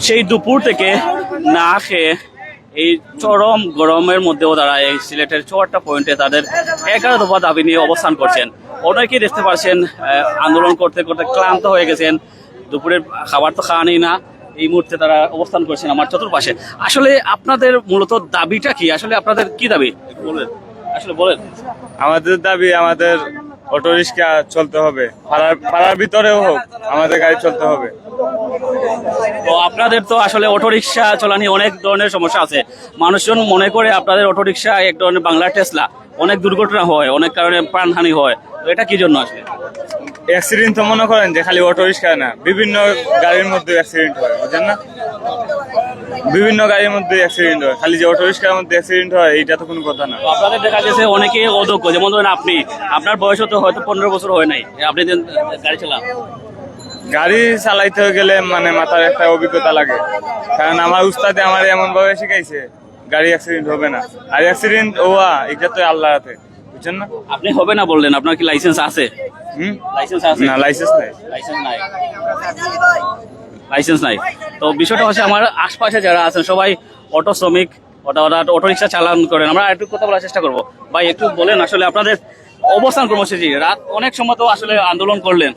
সেই দুপুর থেকে না খেয়ে এই চরম গরমের মধ্যেও তারা এই সিলেটের চুয়াট্টা পয়েন্টে তাদের এগারো দফা দাবি নিয়ে অবস্থান করছেন। অনেকেই দেখতে পাচ্ছেন আহ, আন্দোলন করতে করতে ক্লান্ত হয়ে গেছেন। দুপুরের খাবার তো খাওয়া নেই না। এই মুহূর্তে তারা অবস্থান করছেন আমার চতুর্পাশে। আসলে আপনাদের মূলত দাবিটা কি? আসলে আপনাদের কি দাবি? বলেন। আসলে বলেন। আমাদের দাবি আমাদের অটো রিক্সা চলতে হবে। পাড়ার পাড়ার ভিতরেও হোক আমাদের গাড়ি চলতে হবে। তো আপনাদের তো আসলে অটোরিকশা চলানি অনেক ধরনের সমস্যা আছে। মানুষজন মনে করে আপনাদের অটোরিকশা এক ধরনের বাংলা টেসলা। অনেক দুর্ঘটনা হয় অনেক কারণে প্রাণহানি হয়। তো এটা কি জন্য আসলে? অ্যাক্সিডেন্ট তো মনে করেন যে খালি অটো রিক্সা না বিভিন্ন গাড়ির মধ্যে অ্যাক্সিডেন্ট হয় বুঝেন না? বিভিন্ন গাড়ির মধ্যে অ্যাক্সিডেন্ট হয়। খালি যে অটো রিক্সার মধ্যে অ্যাক্সিডেন্ট হয় এইটা তো কোনো কথা না। আপনাদের দেখা গেছে অনেকে অদক্ষ যেমন ধরেন আপনি আপনার বয়স তো হয়তো পনেরো বছর হয় নাই। আপনি গাড়ি চালান। গাড়ি চালাইতে গেলে মানে মাথার একটা অভিজ্ঞতা লাগে। কারণ আমার উস্তাদে আমার এমন ভাবে শিখাইছে গাড়ি অ্যাক্সিডেন্ট হবে না। আর অ্যাক্সিডেন্ট ওয়া এটা তো আল্লাহ হাতে বুঝছেন না? আপনি হবে না বললেন আপনার কি লাইসেন্স আছে? হুম? লাইসেন্স আছে? না লাইসেন্স নাই। লাইসেন্স নাই। লাইসেন্স নাই। তো বিষয়টা হচ্ছে আমার আশপাশে যারা আছেন, সবাই অটো শ্রমিক, অটো অটো রিক্সা চালান করেন। আমরা একটু কথা বলার চেষ্টা করব। ভাই, একটু বলেন আসলে আপনাদের অবস্থান কর্মসূচি রাত অনেক সময় তো আসলে আন্দোলন করলেন।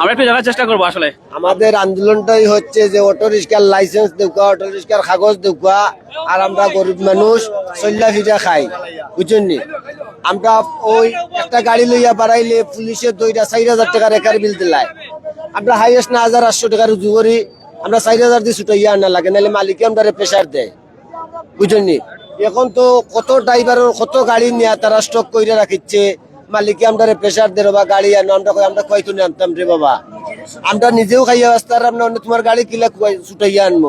আমরা একটু জানার চেষ্টা করব আসলে। আমাদের আন্দোলনটাই হচ্ছে যে লাইসেন্স রিক্সার কাগজ আর আমরা গরিব মানুষ, চল্লা ফিরা খাই। বুঝছেন নি? আমরা ওই একটা গাড়ি লইয়া বাড়াইলে পুলিশের দুইটা চার হাজার টাকা রেকার বিল দিলাই আমরা হাইয়েস্ট না হাজার আটশো টাকা রুজু করি, আমরা চার হাজার দিয়ে ছুটাইয়া আনা লাগে, নাহলে মালিকে আমরা প্রেশার দেয়। বুঝলি এখন তো কত ড্রাইভার কত গাড়ি নিয়ে তারা স্টক করে রাখিচ্ছে মালিকে আমরা প্রেশার বা গাড়ি আনো? আমরা আমরা আনতাম রে বাবা? আমরা নিজেও খাইয়া আমরা তোমার গাড়ি কিলা ছুটাইয়া আনব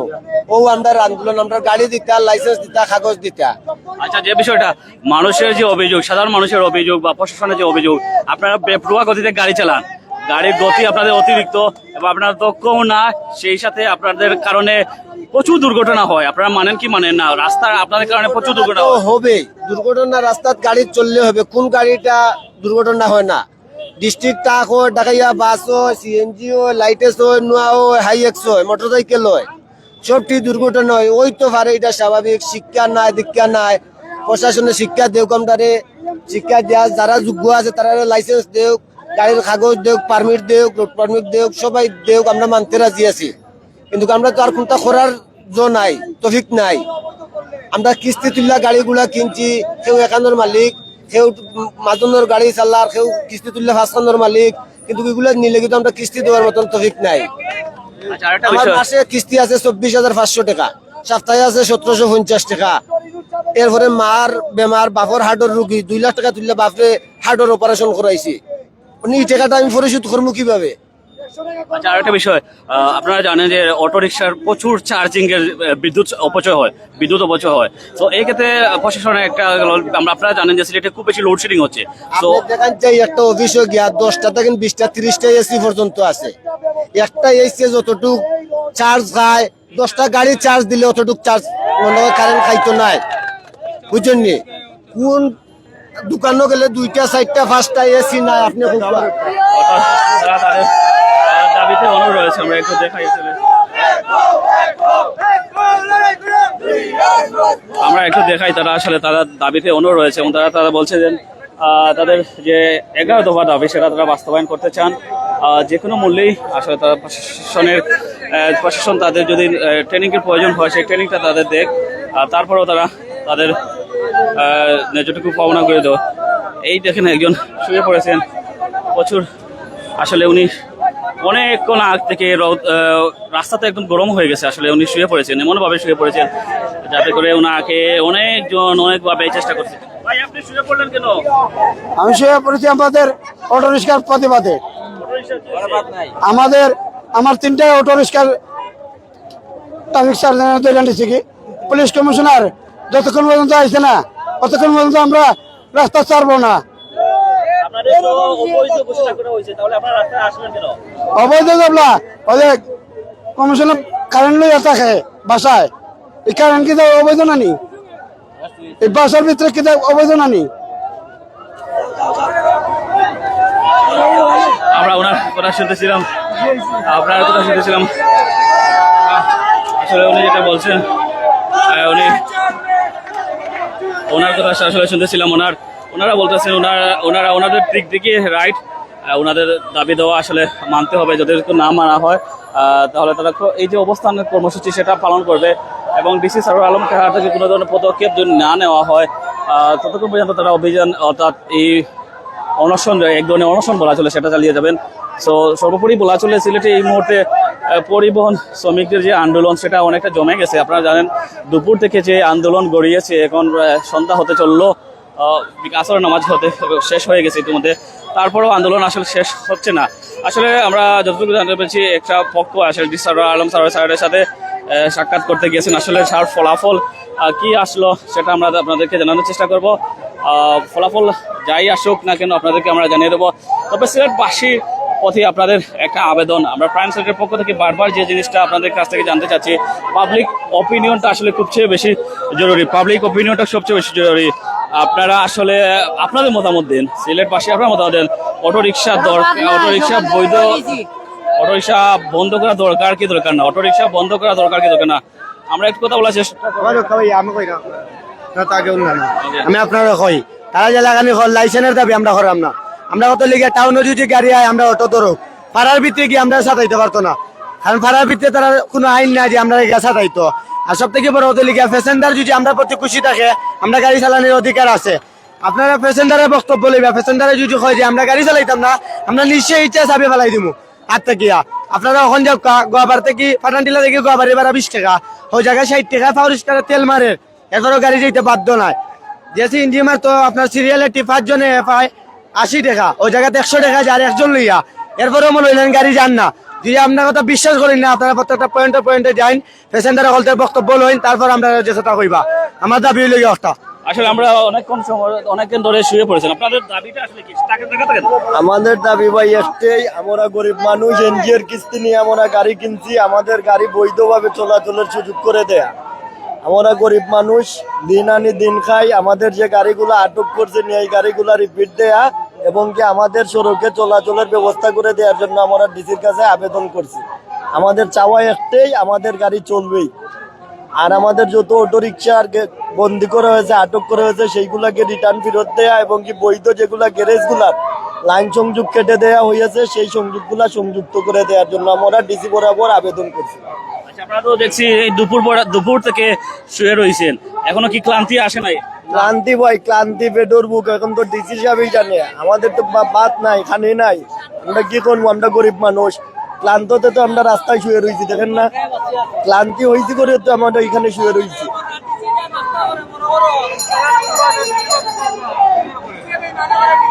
ও আমরা আন্দোলন, আমরা গাড়ি দিতা লাইসেন্স দিতা, কাগজ দিতা। আচ্ছা যে বিষয়টা, মানুষের যে অভিযোগ, সাধারণ মানুষের অভিযোগ বা প্রশাসনের যে অভিযোগ, আপনারা বেপরোয়া গতিতে গাড়ি চালান। গাড়ির গতি আপনাদের অতিরিক্ত, এবং আপনারা দক্ষও না, সেই সাথে আপনাদের কারণে প্রচুর দুর্ঘটনা হয় আপনারা মানেন কি মানেন না? রাস্তা আপনাদের কারণে প্রচুর দুর্ঘটনা হবে দুর্ঘটনা রাস্তাত গাড়ি চললে হবে কোন গাড়িটা দুর্ঘটনা হয় না। ডিস্ট্রিক্ট ট্রাক হয় ডাকাইয়া বাস হয় সিএনজি হয় লাইটেস হয় নোয়া হয় হাই এক্স হয় মোটর সাইকেল হয় সবটি দুর্ঘটনা হয়। ওই তো পারে এটা স্বাভাবিক শিক্ষা নাই দীক্ষা নাই। প্রশাসনে শিক্ষা দেওক আমদারে শিক্ষা দেওয়া যারা যোগ্য আছে তারা লাইসেন্স দেওক গাড়ির কাগজ দেওক পারমিট দেওক রোড পারমিট দেওক সবাই দেওক আমরা মানতে রাজি আছি। কিন্তু আমরা তো আর কোনটা করার জো নাই তফিক নাই। আমরা কিস্তি তুললা গাড়িগুলা কিনছি কেউ একানোর মালিক কেউ মাজনের গাড়ি চালার কেউ কিস্তি তুললে পাঁচখানোর মালিক কিন্তু এগুলা নিলে কিন্তু আমরা কিস্তি দেওয়ার মতন তফিক নাই। আচ্ছা আমার মাসে কিস্তি আছে চব্বিশ হাজার পাঁচশো টাকা সপ্তাহে আছে সতেরোশো পঞ্চাশ টাকা। এরপরে মার বেমার বাপর হার্টের রুগী দুই লাখ টাকা তুললে বাপরে হার্টের অপারেশন করাইছি। এই টাকাটা আমি পরিশোধ করব কীভাবে? আচ্ছা আরেকটা বিষয় আপনারা জানেন যে অটো রিক্সার প্রচুর চার্জিং এর বিদ্যুৎ অপচয় হয় বিদ্যুৎ অপচয় হয়। তো এই ক্ষেত্রে প্রশাসনের একটা আমরা আপনারা জানেন যে সিলেটে খুব বেশি লোডশেডিং হচ্ছে। তো দেখান চাই একটা অফিসে গিয়া দশটা থেকে বিশটা তিরিশটা এসি পর্যন্ত আছে। একটা এসি যতটুক চার্জ খায় দশটা গাড়ি চার্জ দিলে অতটুক চার্জ মনে হয় কারেন্ট খাইতো নাই। বুঝছেন নি? কোন দোকানও গেলে দুইটা চারটা পাঁচটা এসি নাই আপনি বুঝবা তারা তাদের আহ, দাবিতে অনুরোধ রয়েছে, আমরা একটু দেখাই আসলে আমরা একটু দেখাই তারা আসলে তারা দাবিতে অনুরোধ রয়েছে এবং তারা তারা বলছে যে তাদের যে এগারো দফা দাবি, সেটা তারা বাস্তবায়ন করতে চান। যে কোনো মূল্যেই আসলে তারা প্রশাসনের প্রশাসন তাদের যদি ট্রেনিংয়ের প্রয়োজন হয়, সেই ট্রেনিংটা তাদের দেখ তারপরেও তারা তাদের ন্যায্যটুকু পাওনা করে দেওয়া। এই দেখেন একজন শুয়ে পড়েছেন। প্রচুর, আসলে উনি অনেকক্ষণ আগ থেকে রাস্তাতে একদম গরম হয়ে গেছে, আসলে উনি শুয়ে পড়েছেন, এমনভাবে শুয়ে পড়েছেন যাতে করে ওনাকে অনেকজন অনেকভাবে চেষ্টা করছে। আমি শুয়ে পড়েছি আমাদের অটো রিক্সার প্রতিবাদে। আমাদের, আমার তিনটা অটো রিক্সার ট্রাফিক সার্জেন্ট কি? পুলিশ কমিশনার যতক্ষণ পর্যন্ত আসছে না ততক্ষণ পর্যন্ত আমরা রাস্তা ছাড়বো না। অবৈধ জবলা ওদের কমিশনার কারেন্ট লইয়া থাকে বাসায়। এই কারেন্ট কি অবৈধ নানি এই বাসার ভিতরে কি অবৈধ নানি কথা শুনতেছিলাম। আপনার কথা শুনতেছিলাম। আসলে উনি যেটা বলছেন উনি ওনার কথা আসলে শুনতেছিলাম ওনার। ওনারা বলতেছেন ওনারা ওনারা ওনাদের দিক থেকে রাইট ওনাদের দাবি দেওয়া আসলে মানতে হবে। যদি না মানা হয় তাহলে তারা এই যে অবস্থান কর্মসূচি সেটা পালন করবে এবং ডিসি সারুর আলম কাহার থেকে কোনো ধরনের পদক্ষেপ যদি না নেওয়া হয় ততক্ষণ পর্যন্ত তারা অভিযান, অর্থাৎ এই অনশন, এক ধরনের অনশন বলা চলে সেটা চালিয়ে যাবেন। সো সর্বোপরি বলা চলে সিলেটে এই মুহূর্তে পরিবহন শ্রমিকদের যে আন্দোলন সেটা অনেকটা জমে গেছে। আপনারা জানেন, দুপুর থেকে যে আন্দোলন গড়িয়েছে, এখন সন্ধ্যা হতে চলল। আহ, আসরের নামাজ হতে শেষ হয়ে গেছে ইতিমধ্যে। তারপরেও আন্দোলন আসলে শেষ হচ্ছে না। আসলে আমরা যতটুকু জানতে পেরেছি একটা পক্ষ আসলে ডি সারোয়ার আলম সারোয়ার সাহেবের সাথে সাক্ষাৎ করতে গিয়েছেন। আসলে সার ফলাফল কি আসলো সেটা আমরা আপনাদেরকে জানানোর চেষ্টা করব। ফলাফল যাই আসুক না কেন আপনাদেরকে আমরা জানিয়ে দেবো। তবে সিলেটবাসীর পথে আপনাদের একটা আবেদন। আমরা প্রাইম সেক্রেটারির পক্ষ থেকে বারবার যে জিনিসটা আপনাদের কাছ থেকে জানতে চাচ্ছি পাবলিক অপিনিয়নটা আসলে সবচেয়ে বেশি জরুরি। পাবলিক অপিনিয়নটা সবচেয়ে বেশি জরুরি। আপনারা আসলে আপনাদের মতামত দিন সিলেট পাশে আপনার মতামত দেন। অটো রিক্সা দরকার অটো রিক্সা বৈধ অটো রিক্সা বন্ধ করা দরকার কি দরকার না? অটো রিক্সা বন্ধ করা দরকার কি দরকার না? আমরা একটু কথা বলার চেষ্টা আমি আপনার কই তারা যে লাগানি হল লাইসেন্সের দাবি আমরা করাম না। আমরা কত লিগে টাউনে যদি গাড়ি আয় আমরা অটো ধরো। পাড়ার ভিতরে গিয়ে আমরা সাঁতাইতে পারতো না? কারণ পাড়ার ভিতরে তারা কোনো আইন নাই যে আমরা সাঁতাইতো আর সব থেকে বড় হতে লিগে প্যাসেঞ্জার যদি আমরা প্রতি খুশি থাকে আমরা গাড়ি চালানোর অধিকার আছে। আপনারা প্যাসেঞ্জারের বক্তব্য লইবা, প্যাসেঞ্জারে যদি হয় যে আমরা গাড়ি চালাইতাম না, আমরা নিশ্চয়ই ইচ্ছা চাবি ফেলাই দিব হাত থেকে আপনারা ওখান যাও গোয়াবার থেকে পাটানটিলা থেকে গোয়াবাড়ি ভাড়া বিশ টাকা। ওই জায়গায় ষাট টাকা ফাউরিশ টাকা তেল মারে। এরপরও গাড়ি যেতে বাধ্য নাই। জেসি ইঞ্জিমার তো আপনার সিরিয়ালে পাঁচজনে পায় আশি টাকা। ওই জায়গাতে একশো টাকা যায় আর একজন লইয়া। এরপরেও মনে হইলেন গাড়ি যান না। যদি আপনার কথা বিশ্বাস করেন না আপনারা প্রত্যেকটা পয়েন্টে পয়েন্টে যাইন প্যাসেঞ্জার হলতে বক্তব্য লইন তারপর আমরা যে সেটা কইবা আমার দাবি হইল অবস্থা আসলে আমরা অনেকক্ষণ সময় অনেকক্ষণ ধরে শুয়ে পড়েছেন আপনাদের দাবিটা আসলে কি? আমাদের দাবি ভাই একটাই আমরা গরিব মানুষ এনজিওর কিস্তি নিয়ে আমরা গাড়ি কিনছি আমাদের গাড়ি বৈধভাবে চলাচলের সুযোগ করে দেয়া। আমরা গরিব মানুষ দিন আনি দিন খাই আমাদের যে গাড়িগুলো আটক করছে নিয়ে এই গাড়িগুলো রিপিট দেয়া। এবং কি আমাদের সড়কে চলাচলের ব্যবস্থা করে দেওয়ার জন্য আমরা ডিসির কাছে আবেদন করছি। আমাদের চাওয়া একটাই, আমাদের গাড়ি চলবেই। আর আমাদের যত অটো রিক্সা আর বন্দি করা হয়েছে, আটক করা হয়েছে, সেইগুলাকে রিটার্ন ফেরত দেয়া এবং কি বৈধ যেগুলা গ্যারেজগুলার লাইন সংযোগ কেটে দেয়া হয়েছে, সেই সংযোগগুলা সংযুক্ত করে দেওয়ার জন্য আমরা ডিসি বরাবর আবেদন করছি। আচ্ছা আপনারা তো দেখছি এই দুপুর পর- দুপুর থেকে শুয়ে রয়েছেন। এখনও কি ক্লান্তি আসে নাই? ক্লান্তি ভাই, ক্লান্তি পেটোর বুক এখন তো ডিসি সাহেবই জানে। আমাদের তো বাদ নাই খানি নাই। আমরা কি করব? আমরা গরিব মানুষ। ক্লান্ততে তো আমরা রাস্তায় শুয়ে রয়েছি দেখেন না? ক্লান্তি হয়েছি করে তো আমরা এখানে শুয়ে রয়েছি